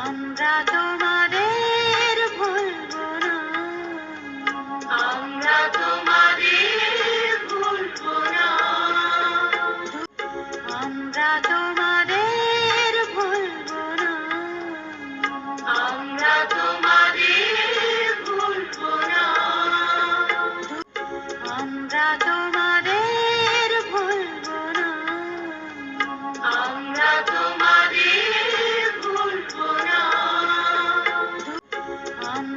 আমরা তোমাদের ভুলব না। আমরা তোমাদের ভুলবো না। আমরা তোমাদের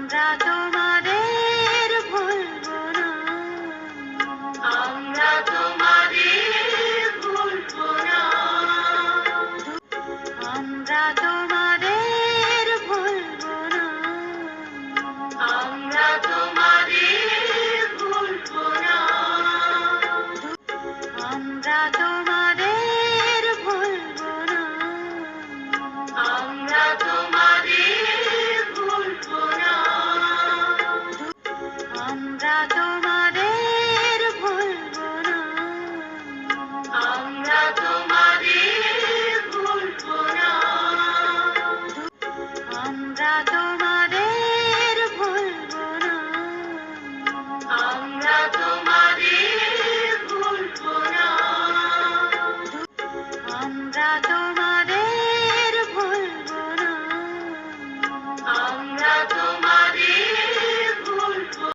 আমরা তোমাদের ভুলবো না। আমরা তোমাদের ভুলবো না। আমরা তোমাদের আমরা তোমাদের ভুলবো না। আমরা তোমাদের ভুলবো না। আমরা তোমাদের ভুলবো না। আমরা তোমাদের ভুলবো না। আমরা তো